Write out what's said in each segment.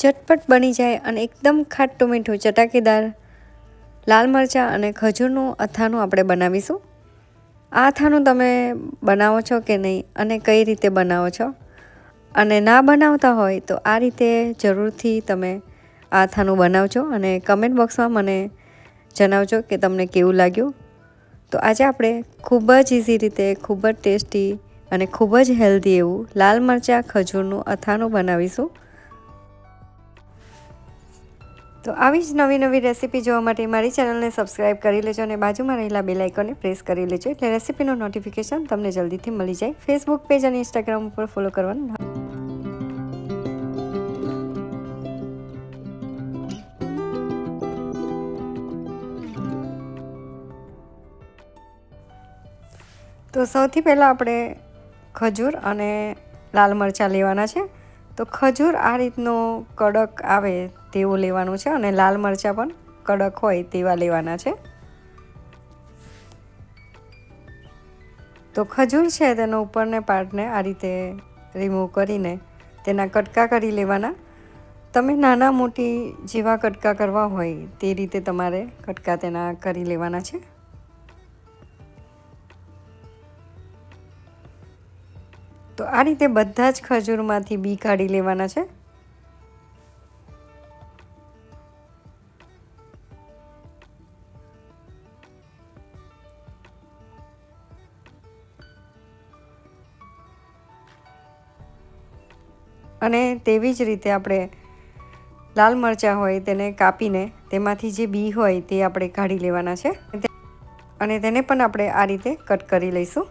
ઝટપટ બની જાય અને એકદમ ખાટું મીઠું ચટાકેદાર લાલ મરચાં અને ખજૂરનું અથાણું આપણે બનાવીશું. આ અથાણું તમે બનાવો છો કે નહીં અને કઈ રીતે બનાવો છો? અને ના બનાવતા હોય તો આ રીતે જરૂરથી તમે આ અથાણું બનાવજો અને કમેન્ટ બોક્સમાં મને જણાવજો કે તમને કેવું લાગ્યું. તો આજે આપણે ખૂબ જ ઇઝી રીતે, ખૂબ જ ટેસ્ટી અને ખૂબ જ હેલ્ધી એવું લાલ મરચાં, ખજૂરનું અથાણું બનાવીશું. તો આવી જ નવી નવી રેસીપી જોવા માટે મારી ચેનલને સબસ્ક્રાઇબ કરી લેજો અને બાજુમાં રહેલા બેલ આઇકોને પ્રેસ કરી લેજો એટલે રેસીપીનું નોટિફિકેશન તમને જલ્દીથી મળી જાય. ફેસબુક પેજ અને ઇન્સ્ટાગ્રામ ઉપર ફોલો કરવાનું તો સૌથી પહેલાં આપણે ખજૂર અને લાલ મરચાં લેવાના છે. તો ખજૂર આ રીતનો કડક આવે તેવું લેવાનું છે અને લાલ મરચાં પણ કડક હોય તેવા લેવાના છે. તો ખજૂર છે તેનો ઉપરને પાર્ટને આ રીતે રિમૂવ કરીને તેના કટકા કરી લેવાના. તમે નાના મોટી જેવા કટકા કરવા હોય તે રીતે તમારે કટકા તેના કરી લેવાના છે. તો આ રીતે બધા જ ખજૂરમાંથી બી કાઢી લેવાના છે. અને તેવી જ રીતે આપણે લાલ મરચાં હોય તેને કાપીને તેમાંથી જે બી હોય તે આપણે કાઢી લેવાના છે. અને તેને પણ આપણે આ રીતે કટ કરી લઈશું.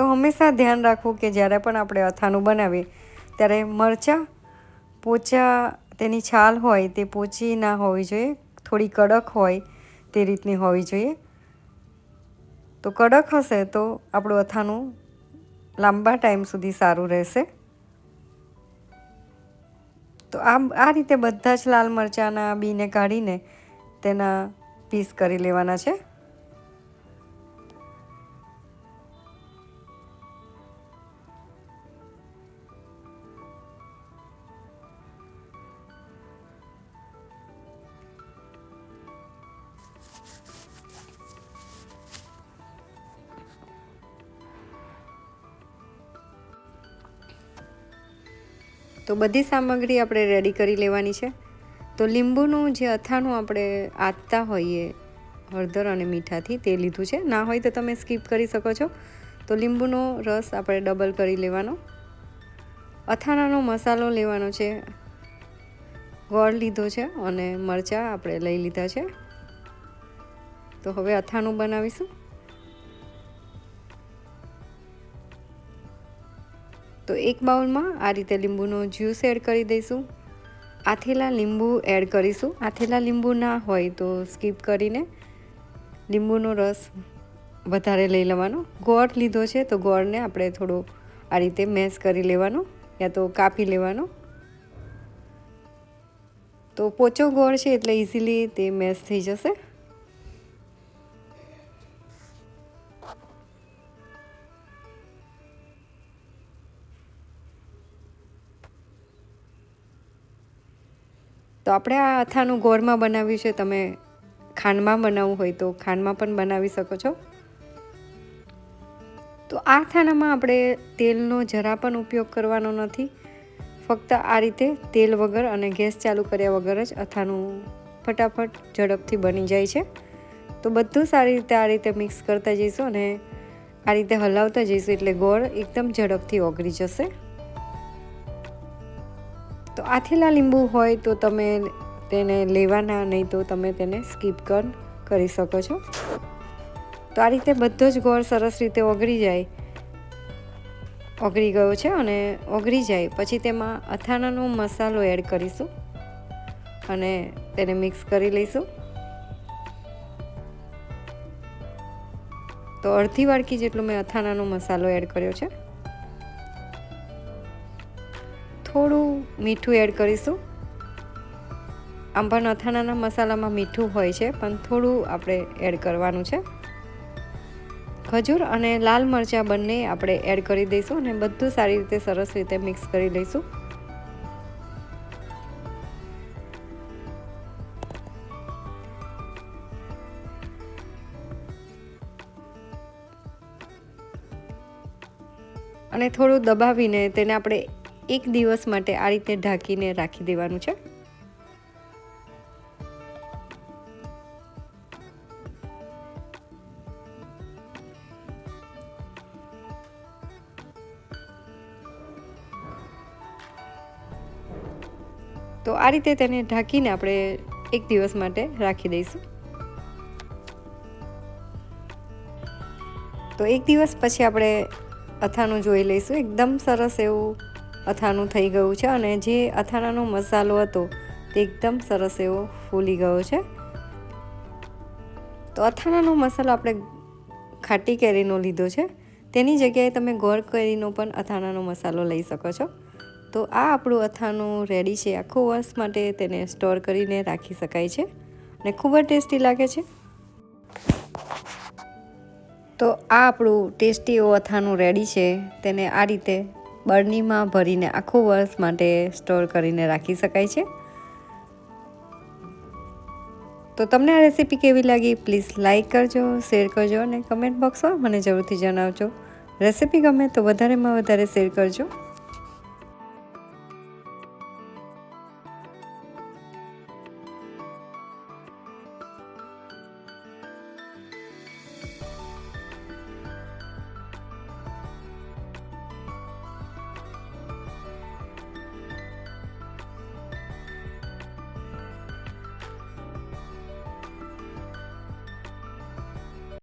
તો હંમેશા ધ્યાન રાખવું કે જ્યારે પણ આપણે અથાણું બનાવીએ, ત્યારે મરચાં, પોચા તેની છાલ હોય તે પોચી ના હોવી જોઈએ. થોડી કડક હોય તે રીતની હોવી જોઈએ. તો કડક હશે તો આપણું અથાણું લાંબા ટાઈમ સુધી સારું રહેશે. તો આ આ રીતે બધા જ લાલ મરચાંના બીને કાઢીને તેના પીસ કરી લેવાના છે. તો બધી સામગ્રી આપણે રેડી કરી લેવાની છે. તો લીંબુનું જે અથાણું આપણે આતતા હોઈએ, હળદર અને મીઠાથી તે લીધું છે. ના હોય તો તમે સ્કીપ કરી શકો છો. તો લીંબુનો રસ આપણે ડબલ કરી લેવાનો. અથાણાનો મસાલો લેવાનો છે. ગોળ લીધો છે અને મરચાં આપણે લઈ લીધા છે. તો હવે અથાણું બનાવીશું. તો એક બાઉલમાં આ રીતે લીંબુનો જ્યુસ એડ કરી દઈશું. આથેલા લીંબુ એડ કરીશું. આથેલા લીંબુ ના હોય તો સ્કીપ કરીને લીંબુનો રસ વધારે લઈ લેવાનો. ગોળ લીધો છે તો ગોળને આપણે થોડો આ રીતે મેશ કરી લેવાનો યા તો કાપી લેવાનો. તો પોચો ગોળ છે એટલે ઇઝીલી તે મેશ થઈ જશે. તો આપણે આ અથાણું ગોળમાં બનાવ્યું છે. તમે ખાંડમાં બનાવવું હોય તો ખાંડમાં પણ બનાવી શકો છો. તો આ અથાણામાં આપણે તેલનો જરા પણ ઉપયોગ કરવાનો નથી. ફક્ત આ રીતે તેલ વગર અને ગેસ ચાલુ કર્યા વગર જ અથાનું ફટાફટ ઝડપથી બની જાય છે. તો બધું સારી રીતે આ રીતે મિક્સ કરતા જઈશું અને આ રીતે હલાવતા જઈશું એટલે ગોળ એકદમ ઝડપથી ઓગળી જશે. તો આથેલા લીંબુ હોય તો તમે તેને લેવાના, નહીં તો તમે તેને સ્કીપ કર, કરી શકો છો. તો આ રીતે બધો જ ગોળ સરસ રીતે ઓગળી જાય. ઓગળી ગયો છે અને ઓગળી જાય. પછી તેમાં અથાણાનો મસાલો એડ કરીશું અને તેને મિક્સ કરી લઈશું. તો અડધી વાડકી જેટલો મેં અથાણાનો મસાલો એડ કર્યો છે. થોડું મીઠું એડ કરીશું. આમ પણ અથાણાના મસાલામાં મીઠું હોય છે, પણ થોડું આપણે એડ કરવાનું છે. ખજૂર અને લાલ મરચાં બંને આપણે એડ કરી દઈશું અને બધું સારી રીતે સરસ રીતે મિક્સ કરી લઈશું. અને થોડું દબાવીને તેને આપણે એક દિવસ માટે આ રીતે ઢાંકીને રાખી દેવાનું છે. તો આ રીતે તેને ઢાંકીને આપણે એક દિવસ માટે રાખી દઈશું. તો એક દિવસ પછી આપણે અથાણું જોઈ લઈશું. એકદમ સરસ એવું અથાણું થઈ ગયું છે અને જે અથાણાનો મસાલો હતો તે એકદમ સરસ એવો ફૂલી ગયો છે. તો અથાણાનો મસાલો આપણે ખાટી કેરીનો લીધો છે. તેની જગ્યાએ તમે ગોળ કેરીનો પણ અથાણાનો મસાલો લઈ શકો છો. તો આ આપણું અથાણું રેડી છે. આખું વર્ષ માટે તેને સ્ટોર કરીને રાખી શકાય છે અને ખૂબ જ ટેસ્ટી લાગે છે. તો આ આપણું ટેસ્ટી એવું અથાણું રેડી છે. તેને આ રીતે બરણીમાં ભરીને આખું વર્ષ માટે સ્ટોર કરીને રાખી શકાય છે. તો તમને આ રેસીપી કેવી લાગી? પ્લીઝ લાઇક કરજો, શેર કરજો અને કમેન્ટ બોક્સમાં મને જરૂરથી જણાવજો. રેસીપી ગમે તો વધારેમાં વધારે શેર કરજો.